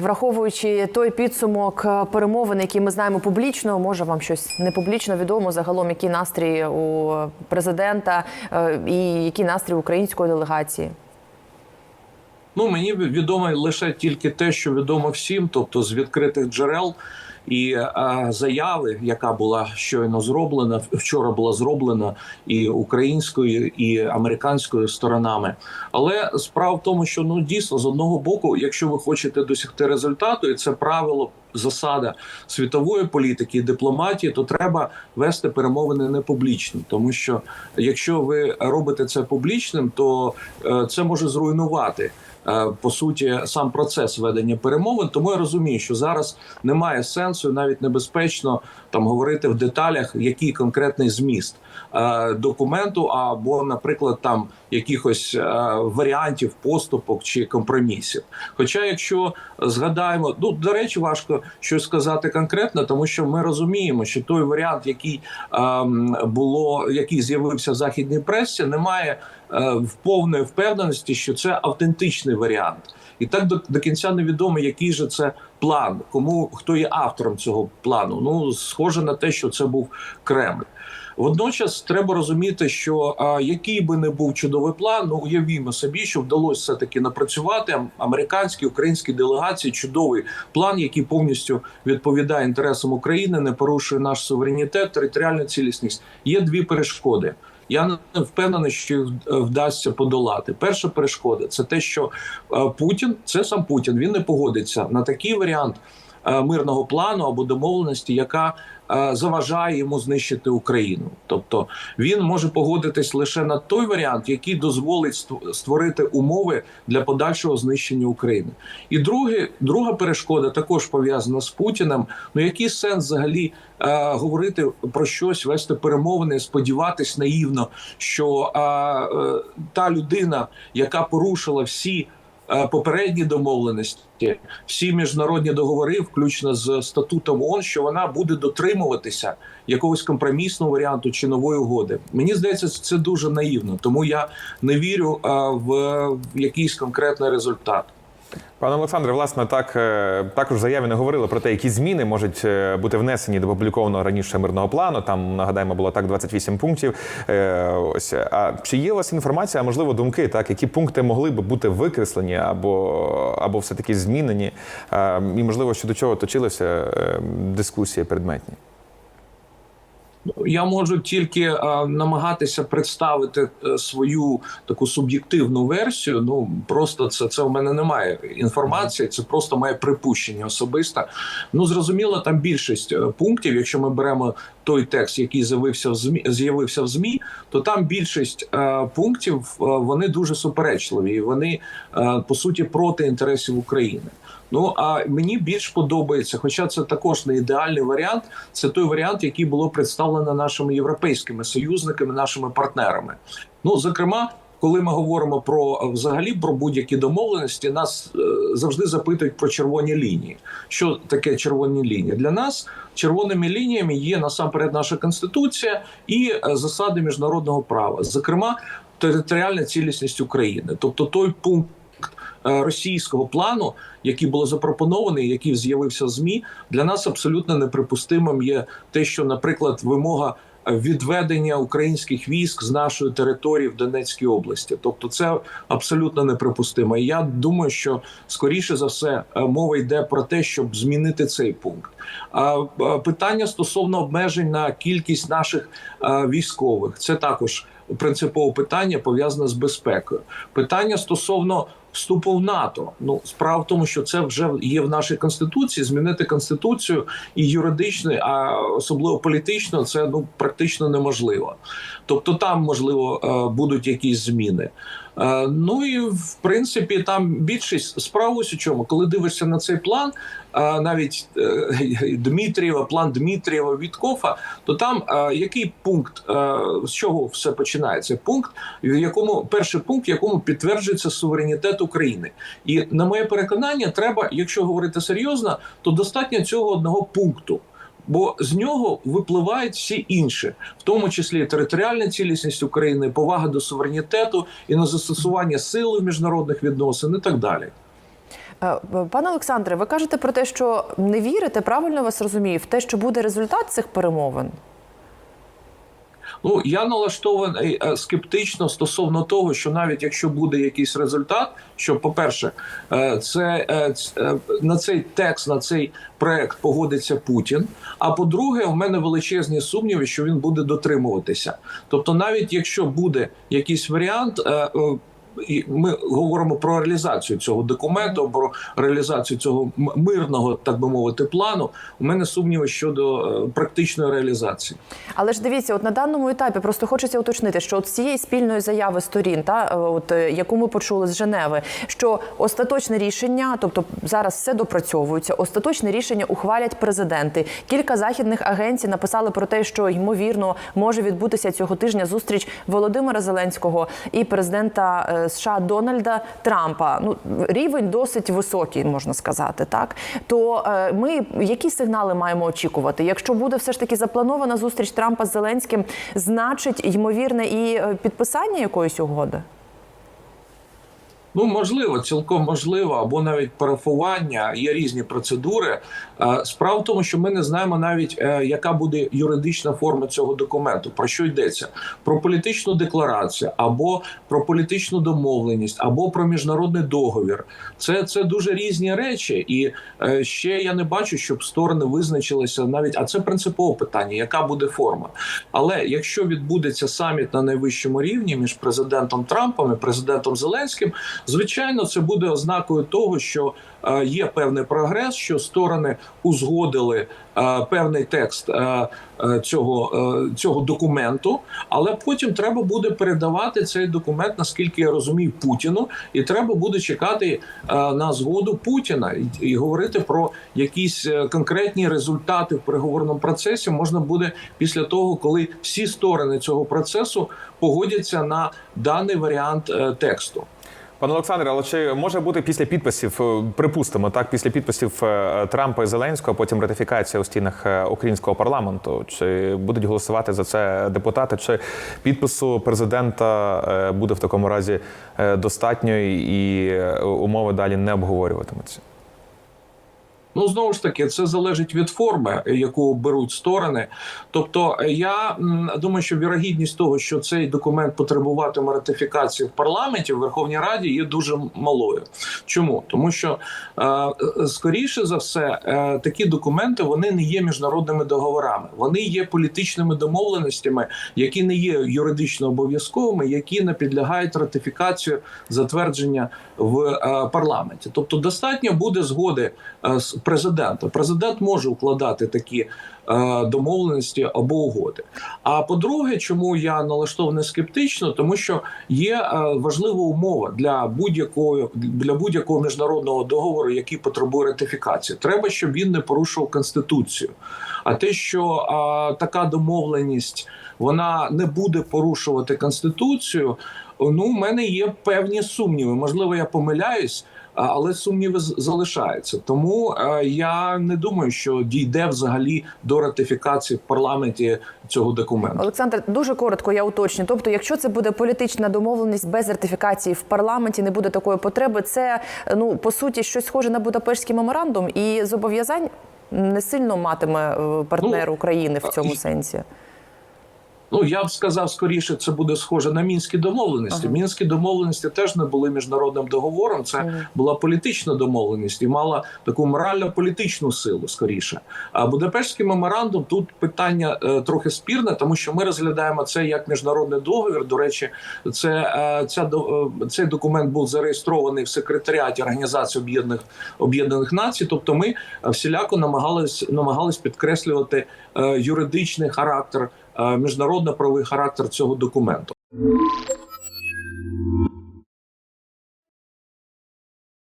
враховуючи той підсумок е, перемовин, які ми знаємо публічно, може вам щось не публічно відомо загалом, які настрій у президента е, і які настрій української делегації? Ну мені відомо лише тільки те, що відомо всім, тобто з відкритих джерел. І е, заяви, яка була щойно зроблена, вчора була зроблена і українською, і американською сторонами. Але справа в тому, що ну дійсно з одного боку, якщо ви хочете досягти результату, і це правило. Засада світової політики і дипломатії, то треба вести перемовини не публічно, тому що якщо ви робите це публічним, то е, це може зруйнувати по суті сам процес ведення перемовин. Тому я розумію, що зараз немає сенсу, навіть небезпечно там говорити в деталях, який конкретний зміст е, документу, або, наприклад, там якихось е, варіантів поступок чи компромісів. Хоча, якщо згадаємо, ну до речі, важко щось сказати конкретно, тому що ми розуміємо, що той варіант, який ем, було, який з'явився в західній пресі, немає е, в повної впевненості, що це автентичний варіант. І так до, до кінця невідомо, який же це план, кому хто є автором цього плану. Ну схоже на те, що це був Кремль. Водночас треба розуміти, що а, який би не був чудовий план, ну уявімо собі, що вдалося все таки напрацювати ам- американські українські делегації. Чудовий план, який повністю відповідає інтересам України, не порушує наш суверенітет, територіальну цілісність. Є дві перешкоди. Я не впевнений, що їх вдасться подолати. Перша перешкода це те, що е, Путін, це сам Путін, він не погодиться на такий варіант мирного плану або домовленості, яка е, заважає йому знищити Україну. Тобто він може погодитись лише на той варіант, який дозволить створити умови для подальшого знищення України. І друге, друга перешкода також пов'язана з Путіним. Ну який сенс взагалі е, говорити про щось, вести перемовини, сподіватись наївно, що е, е, та людина, яка порушила всі. Е, Попередні домовленості, всі міжнародні договори, включно з статутом ООН, що вона буде дотримуватися якогось компромісного варіанту чи нової угоди. Мені здається, це дуже наївно, тому я не вірю е, в, в якийсь конкретний результат. Пане Олександре, власне, так е, також в заяві не говорили про те, які зміни можуть е, бути внесені до опублікованого раніше мирного плану. Там нагадаємо, було так 28 пунктів. Е, Ось а чи є у вас інформація, можливо, думки, так які пункти могли би бути викреслені або або все таки змінені? І можливо, щодо чого точилися дискусії предметні? Я можу тільки е, намагатися представити е, свою таку суб'єктивну версію. Ну просто це це в мене немає інформації. Це просто моє припущення особисте. Ну зрозуміло, там більшість е, пунктів. Якщо ми беремо той текст, який з'явився в змі, з'явився в змі, то там більшість е, пунктів е, вони дуже суперечливі. і Вони е, по суті проти інтересів України. Ну а мені більш подобається, хоча це також не ідеальний варіант. Це той варіант, який було представлено нашими європейськими союзниками, нашими партнерами. Ну зокрема. Коли ми говоримо про е, взагалі про будь-які домовленості, нас е, завжди запитують про червоні лінії. Що таке червоні лінії? Для нас червоними лініями є насамперед наша конституція і е, засади міжнародного права, зокрема територіальна цілісність України, тобто той пункт російського плану, який було запропонований, який з'явився в змі, для нас абсолютно неприпустимим є те, що, наприклад, вимога відведення українських військ з нашої території в Донецькій області, тобто це абсолютно неприпустимо. Я думаю, що скоріше за все е, мова йде про те, щоб змінити цей пункт. А е, питання стосовно обмежень на кількість наших е, військових це також принципове питання пов'язане з безпекою. Питання стосовно вступу в НАТО. Ну справа в тому, що це вже є в нашій конституції. Змінити конституцію і юридично, а особливо політично, це ну практично неможливо. Тобто, там можливо е, будуть якісь зміни. Е, Ну і в принципі там більшість справа ось у чому, коли дивишся на цей план, е, навіть Дмитрієва, план Дмитрієва Віткофа, то там який пункт з чого все починається? Пункт, в якому перший пункт, в якому підтверджується суверенітет України, і на моє переконання, треба, якщо говорити серйозно, то достатньо цього одного пункту. Бо з нього випливають всі інші, в тому числі територіальна цілісність України, повага до суверенітету і на застосування сили в міжнародних відносин, і так далі. Е, Пане Олександре, ви кажете про те, що не вірите, правильно вас розумію, в те, що буде результат цих перемовин? Ну я налаштований е, скептично стосовно того, що навіть якщо буде якийсь результат, що по-перше, е, це е, ц- е, на цей текст, на цей проект погодиться Путін. А по-друге, у мене величезні сумніви, що він буде дотримуватися. Тобто, навіть якщо буде якийсь варіант. Ми говоримо про реалізацію цього документу, про реалізацію цього мирного, так би мовити, плану. У мене сумніви щодо е, практичної реалізації. Але ж дивіться, от на даному етапі просто хочеться уточнити, що от цієї спільної заяви сторін, та е, от е, яку ми почули з Женеви, що остаточне рішення, тобто зараз все допрацьовується, остаточне рішення ухвалять президенти. Кілька західних агенцій написали про те, що ймовірно може відбутися цього тижня зустріч Володимира Зеленського і президента США Дональда Трампа. Ну рівень досить високий, можна сказати, так то е, ми які сигнали маємо очікувати? Якщо буде все ж таки запланована зустріч Трампа з Зеленським, значить ймовірне і е, підписання якоїсь угоди. Ну, можливо, цілком можливо, або навіть парафування. Є різні процедури. Е, Справа в тому, що ми не знаємо навіть, е, яка буде юридична форма цього документу. Про що йдеться? Про політичну декларацію, або про політичну домовленість, або про міжнародний договір. Це, це дуже різні речі, і е, ще я не бачу, щоб сторони визначилися навіть. А це принципове питання, яка буде форма. Але якщо відбудеться саміт на найвищому рівні між президентом Трампом і президентом Зеленським, звичайно, це буде ознакою того, що е, є певний прогрес, що сторони узгодили е, певний текст е, цього, цього документу, але потім треба буде передавати цей документ, наскільки я розумію, Путіну, і треба буде чекати на згоду Путіна і, говорити про якісь конкретні результати в переговорному процесі. Можна буде після того, коли всі сторони цього процесу погодяться на даний варіант тексту. Пане Олександре, але чи може бути після підписів, е, припустимо, так, після підписів е, Трампа і Зеленського, потім ратифікація у стінах е, українського парламенту? Чи будуть голосувати за це депутати? Чи підпису президента буде в такому разі достатньо і умови далі не обговорюватимуться? Ну знову ж таки, це залежить від форми, яку беруть сторони. Тобто, я думаю, що вірогідність того, що цей документ потребуватиме ратифікації в парламенті в Верховній Раді, є дуже малою. Чому? Тому що е, е, скоріше за все, е, такі документи вони не є міжнародними договорами, вони є політичними домовленостями, які не є юридично обов'язковими, які не підлягають ратифікацію затвердження в парламенті. Тобто, достатньо буде згоди з президента. Президент може укладати такі домовленості або угоди. А по-друге, чому я налаштований скептично, тому що є важлива умова для будь-якого для будь-якого міжнародного договору, який потребує ратифікації. Треба, щоб він не порушував конституцію. А те, що а, така домовленість вона не буде порушувати конституцію. Ну, у мене є певні сумніви. Можливо, я помиляюсь, але сумніви залишаються. Тому е, я не думаю, що дійде взагалі до ратифікації в парламенті цього документу. Олександр, дуже коротко я уточню. Тобто, якщо це буде політична домовленість без ратифікації в парламенті, не буде такої потреби. Це ну по суті щось схоже на Будапештський меморандум, і зобов'язань не сильно матиме е, партнер Ну, України в цьому і- сенсі. Ну я б сказав, скоріше це буде схоже на мінські домовленості. Ага. Мінські домовленості теж не були міжнародним договором. Це Мгм. була політична домовленість і мала таку морально-політичну силу. Скоріше, а Будапештський меморандум тут питання е, трохи спірне, тому що ми розглядаємо це як міжнародний договір. До речі, це е, ця е, цей документ був зареєстрований в секретаріаті Організації Об'єднаних Об'єднаних Націй. Тобто, ми всіляко намагались намагались підкреслювати е, юридичний характер, міжнародно-правовий характер цього документу.